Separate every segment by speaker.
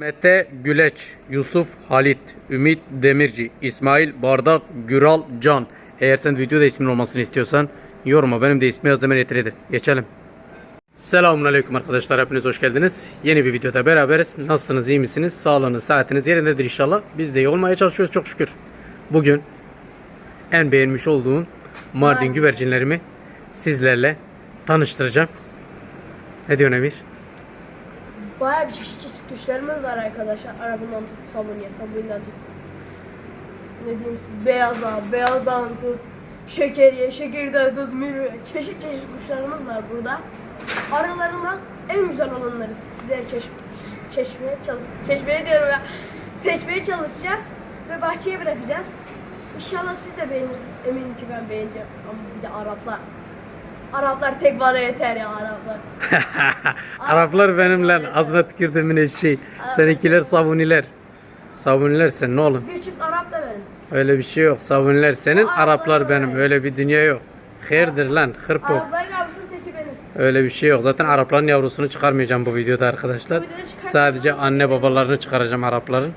Speaker 1: Mete Güleç, Yusuf Halit, Ümit Demirci, İsmail Bardak, Güral Can. Eğer sen videoda ismin olmasını istiyorsan yoruma benim de ismi yaz demen yeterlidir. Geçelim. Selamun Aleyküm arkadaşlar. Hepiniz hoş geldiniz. Yeni bir videoda beraberiz. Nasılsınız, iyi misiniz? Sağlığınız, saatiniz yerindedir inşallah. Biz de iyi olmaya çalışıyoruz çok şükür. Bugün en beğenmiş olduğum Mardin güvercinlerimi sizlerle tanıştıracağım. Ne diyorsun Emir?
Speaker 2: Bayağı bir çeşit çeşit tuşlarımız var arkadaşlar. Arabadan tut, sabunya, sabunyadan tut. Ne diyeyim siz, beyaza, beyazdan tut, şekeriye, şekerden tut, mürü. Çeşit çeşit kuşlarımız var burada. Aralarından en güzel olanları sizlere çeş çeşmeye çalış çeşmeye diyorum ya. Seçmeye çalışacağız ve bahçeye bırakacağız. İnşallah siz de beğenirsiniz. Eminim ki ben beğeneceğim. Ama bir de Araplar. Araplar tek bana yeter ya Araplar.
Speaker 1: Araplar benim lan. Ağzına tükürdüğümün eşeği. Seninkiler sabuniler. Sabuniler sen ne oğlum?
Speaker 2: Çift Arap da benim.
Speaker 1: Öyle bir şey yok. Sabuniler senin,
Speaker 2: Araplar
Speaker 1: Araplar benim.
Speaker 2: öyle.
Speaker 1: Öyle bir dünya yok. Hayırdır lan, hırpo.
Speaker 2: Arapların yavrusunun teki benim.
Speaker 1: Öyle bir şey yok. Zaten Arapların yavrusunu çıkarmayacağım bu videoda arkadaşlar.
Speaker 2: Bu videoda.
Speaker 1: Sadece anne babalarını çıkaracağım Arapların.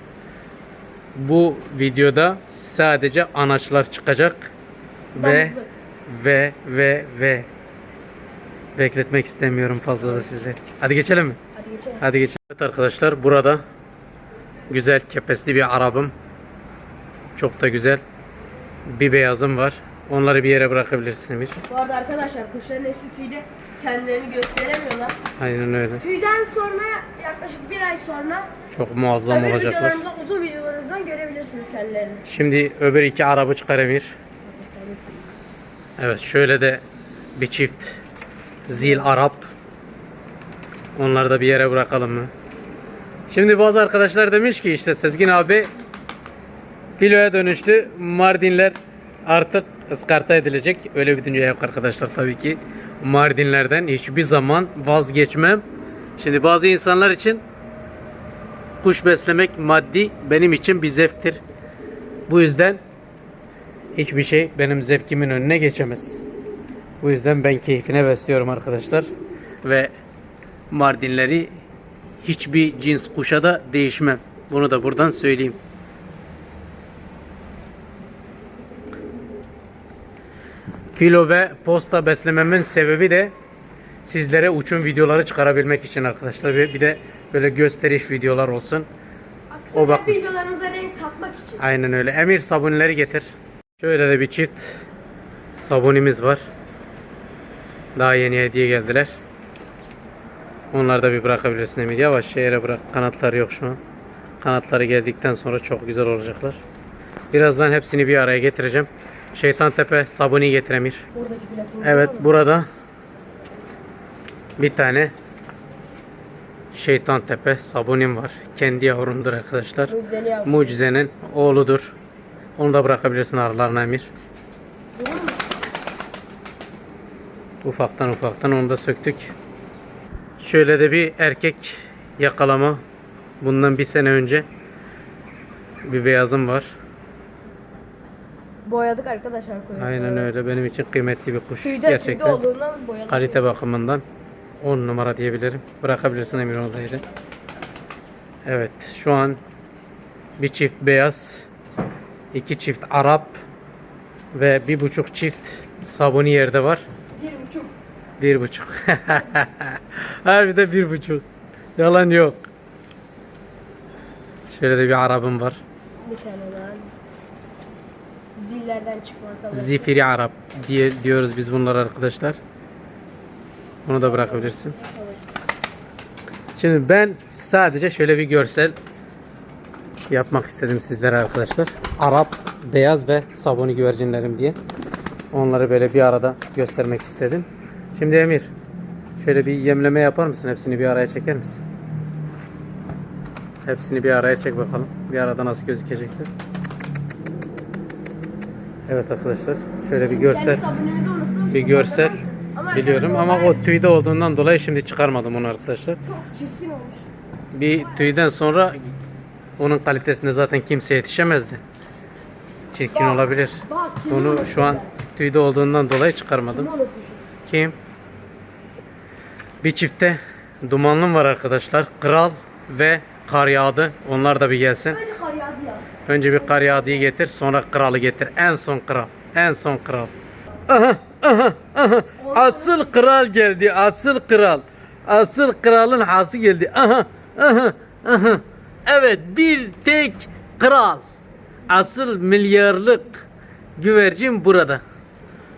Speaker 1: Bu videoda sadece anaçlar çıkacak. Ve
Speaker 2: Damızlık.
Speaker 1: ve ve ve bekletmek istemiyorum fazla da sizleri. Hadi geçelim mi?
Speaker 2: Hadi geçelim.
Speaker 1: Hadi geçelim. Evet arkadaşlar burada güzel kepesli bir arabım. Çok da güzel. Bir beyazım var. Onları bir yere bırakabilirsin Emir.
Speaker 2: Bu arada arkadaşlar kuşların hepsi tüyde kendilerini gösteremiyorlar.
Speaker 1: Aynen öyle.
Speaker 2: Tüyden sonra yaklaşık bir ay sonra
Speaker 1: Çok muazzam
Speaker 2: öbür
Speaker 1: olacaklar.
Speaker 2: videolarımızdan uzun videolarımızdan görebilirsiniz kendilerini.
Speaker 1: Şimdi öbür iki araba çıkar Emir. Evet şöyle de bir çift zil Arap. Onları da bir yere bırakalım mı? Şimdi bazı arkadaşlar demiş ki işte Sezgin abi filoya dönüştü. Mardinler artık ıskarta edilecek. Öyle bir dünya yok arkadaşlar tabii ki. Mardinlerden hiçbir zaman vazgeçmem. Şimdi bazı insanlar için kuş beslemek maddi benim için bir zevktir. Bu yüzden hiçbir şey benim zevkimin önüne geçemez. Bu yüzden ben keyfine besliyorum arkadaşlar. Ve Mardinleri hiçbir cins kuşa da değişmem. Bunu da buradan söyleyeyim. Filo ve posta beslememin sebebi de sizlere uçum videoları çıkarabilmek için arkadaşlar. Ve bir de böyle gösteriş videolar olsun.
Speaker 2: Aksine
Speaker 1: O bak-
Speaker 2: videolarımıza renk katmak için.
Speaker 1: Aynen öyle. Emir sabunileri getir. Şöyle de bir çift sabunimiz var. Daha yeni hediye geldiler. Onları da bir bırakabilirsin Emir. Yavaş yere bırak. Kanatları yok şu an. Kanatları geldikten sonra çok güzel olacaklar. Birazdan hepsini bir araya getireceğim. Şeytan Tepe sabuni getir Emir. Evet burada bir tane Şeytan Tepe sabunim var. Kendi yavrumdur arkadaşlar. Mucizenin oğludur. Onu da bırakabilirsin aralarına Emir. Ufaktan ufaktan onu da söktük. Şöyle de bir erkek yakalama. Bundan bir sene önce bir beyazım var.
Speaker 2: Boyadık arkadaşlar koyu.
Speaker 1: Aynen öyle. Benim için kıymetli bir kuş.
Speaker 2: Tüyde tüyde
Speaker 1: Gerçekten.
Speaker 2: olduğundan boyadık.
Speaker 1: Kalite bakımından 10 numara diyebilirim. Bırakabilirsin Emir olayı. Evet şu an bir çift beyaz, iki çift Arap ve bir buçuk çift sabuni yerde var.
Speaker 2: Bir buçuk.
Speaker 1: Buçuk. Harbiden bir buçuk. Yalan yok. Şöyle de bir Arap'ım var.
Speaker 2: Bir tane daha. Zillerden çıkmakta.
Speaker 1: Zifiri Arap diye diyoruz biz bunlar arkadaşlar. Bunu da bırakabilirsin. Şimdi ben sadece şöyle bir görsel yapmak istedim sizlere arkadaşlar. Arap, beyaz ve sabuni güvercinlerim diye. Onları böyle bir arada göstermek istedim. Şimdi Emir, şöyle bir yemleme yapar mısın? Hepsini bir araya çeker misin? Hepsini bir araya çek bakalım. Bir arada nasıl gözükecekler. Evet arkadaşlar, şöyle bir görsel bir görsel biliyorum ama o tüyde olduğundan dolayı şimdi çıkarmadım onu arkadaşlar.
Speaker 2: Çok çirkin olmuş.
Speaker 1: Bir tüyden sonra onun kalitesine zaten kimse yetişemezdi. Çirkin
Speaker 2: Bak,
Speaker 1: olabilir.
Speaker 2: Bak
Speaker 1: Onu şu an tüyde olduğundan dolayı çıkarmadım. Kim? Bir çifte dumanlım var arkadaşlar. Kral ve kar yağdı. Onlar da bir gelsin.
Speaker 2: Önce kar yağdı ya.
Speaker 1: Önce bir kar yağdıyı getir, sonra kralı getir. En son kral. En son kral. Aha, aha, aha. Asıl kral geldi. Asıl kral. Asıl kralın hası geldi. Aha, aha, aha. Evet, bir tek kral. Asıl milyarlık güvercin burada.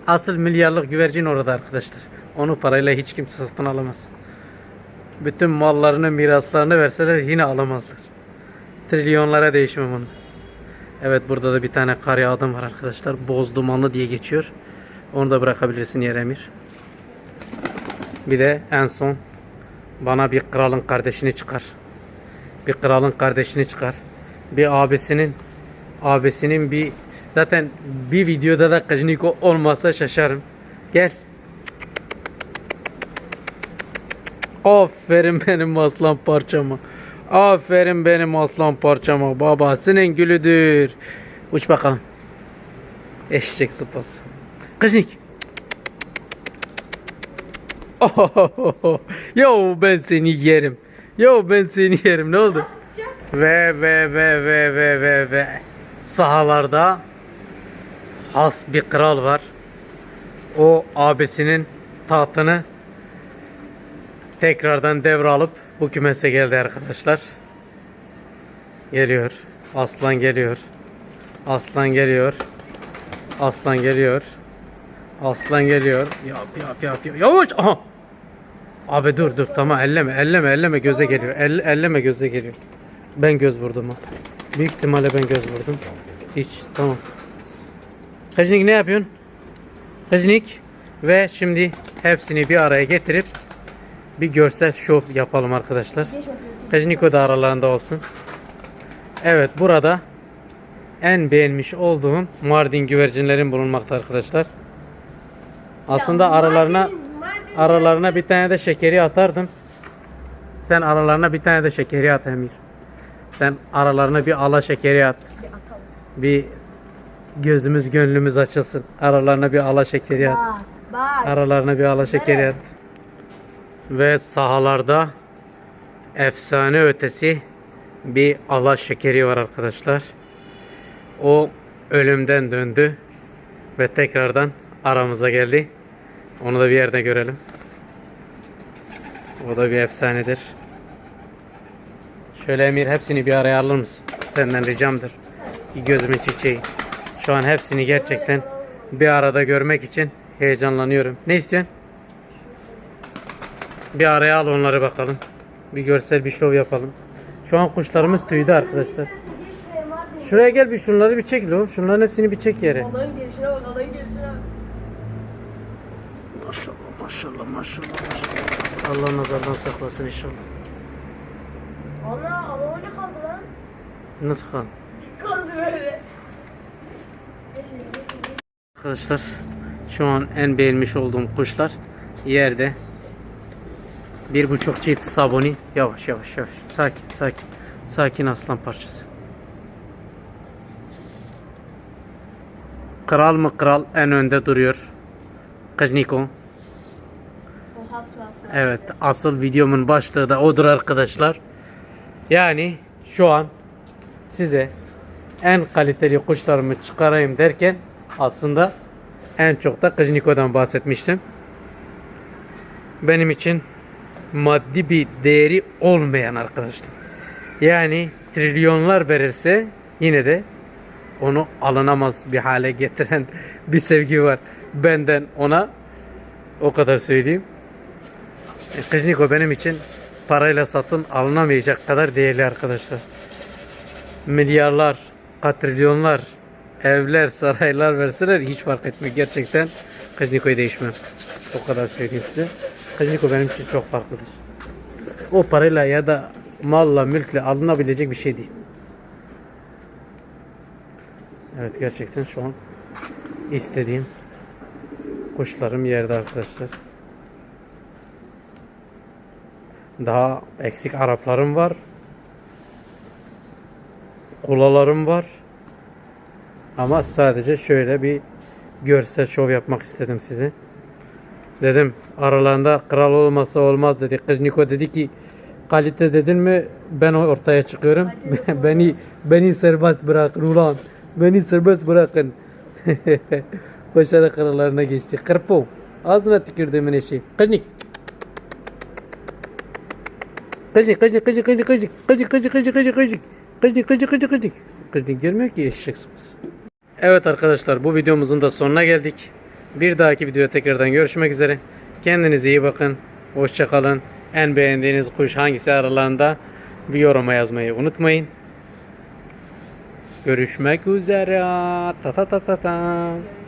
Speaker 1: Asıl milyarlık güvercin orada arkadaşlar. Onu parayla hiç kimse satın alamaz. Bütün mallarını, miraslarını verseler yine alamazlar. Trilyonlara değişmem onu. Evet burada da bir tane kar yağdım var arkadaşlar. Boz dumanlı diye geçiyor. Onu da bırakabilirsin yer Emir. Bir de en son bana bir kralın kardeşini çıkar. Bir kralın kardeşini çıkar. Bir abisinin abisinin bir zaten bir videoda da Kajniko olmasa şaşarım. Gel. Aferin benim aslan parçama. Aferin benim aslan parçama. Babasının gülüdür. Uç bakalım. Eşek sıpası. Ohohoho. Yo ben seni yerim. Yo ben seni yerim. Ne oldu? Ve ve ve ve ve ve ve sahalarda has bir kral var. O abisinin tahtını tekrardan devralıp bu kümese geldi arkadaşlar. Geliyor. Aslan geliyor. Aslan geliyor. Aslan geliyor. Aslan geliyor. Yap yap yap yap. Yavaş. Aha. Abi dur dur tamam elleme elleme elleme göze geliyor. El, elleme göze geliyor. Ben göz vurdum ha. Büyük ihtimalle ben göz vurdum. Hiç tamam. Kajnik ne yapıyorsun? Kajnik ve şimdi hepsini bir araya getirip bir görsel şov yapalım arkadaşlar. Kajniko da aralarında olsun. Evet burada en beğenmiş olduğum Mardin güvercinlerin bulunmakta arkadaşlar. Aslında aralarına aralarına bir tane de şekeri atardım. Sen aralarına bir tane de şekeri at Emir. Sen aralarına bir ala şekeri at.
Speaker 2: Bir
Speaker 1: gözümüz gönlümüz açılsın. Aralarına bir ala şekeri at. Aralarına bir ala şekeri at. Ve sahalarda efsane ötesi bir ala şekeri var arkadaşlar. O ölümden döndü ve tekrardan aramıza geldi. Onu da bir yerde görelim. O da bir efsanedir. Şöyle Emir hepsini bir araya alır mısın? Senden ricamdır. Gözümün çiçeği. Şu an hepsini gerçekten bir arada görmek için heyecanlanıyorum. Ne istiyorsun? Bir araya al onları bakalım. Bir görsel bir şov yapalım. Şu an kuşlarımız tüydü arkadaşlar.
Speaker 2: Şuraya
Speaker 1: gel bir şunları bir çek lo. Şunların hepsini bir çek yere.
Speaker 2: Alayın gelişine bak alayın gelişine bak.
Speaker 1: Maşallah maşallah maşallah maşallah. Allah nazardan saklasın inşallah.
Speaker 2: Ana ama öyle kaldı lan.
Speaker 1: Nasıl kan?
Speaker 2: Kaldı böyle.
Speaker 1: Arkadaşlar şu an en beğenmiş olduğum kuşlar yerde. Bir buçuk çift sabuni. Yavaş yavaş yavaş. Sakin sakin. Sakin aslan parçası. Kral mı kral en önde duruyor. Kajniko. Evet asıl videomun başlığı da odur arkadaşlar. Yani şu an size en kaliteli kuşlarımı çıkarayım derken aslında en çok da Kajniko'dan bahsetmiştim. Benim için maddi bir değeri olmayan arkadaşlar. Yani trilyonlar verirse yine de onu alınamaz bir hale getiren bir sevgi var. Benden ona o kadar söyleyeyim. E, Kızniko benim için parayla satın alınamayacak kadar değerli arkadaşlar. Milyarlar, katrilyonlar, evler, saraylar verseler hiç fark etmiyor. Gerçekten Kızniko'yu değişmem. O kadar söyleyeyim size. Kızniko benim için çok farklıdır. O parayla ya da malla, mülkle alınabilecek bir şey değil. Evet gerçekten şu an istediğim kuşlarım yerde arkadaşlar. Daha eksik Araplarım var. Kulalarım var. Ama sadece şöyle bir görsel şov yapmak istedim size. Dedim aralarında kral olmasa olmaz dedi. Kız Niko dedi ki kalite dedin mi ben ortaya çıkıyorum. Beni beni serbest bırakın ulan. Beni serbest bırakın. Koşarak aralarına geçti. Kırpo. Ağzına tükürdüğümün eşi. Kıznik. Kıznik kıznik kıznik kıznik kıznik kıznik kıznik kıznik kıznik kıznik kıznik kıznik kıznik kıznik kıznik görmüyor ki eşek sıpası. Evet arkadaşlar bu videomuzun da sonuna geldik. Bir dahaki videoda tekrardan görüşmek üzere. Kendinize iyi bakın. Hoşça kalın. En beğendiğiniz kuş hangisi aralarında bir yoruma yazmayı unutmayın. Görüşmek üzere. Ta ta ta ta ta.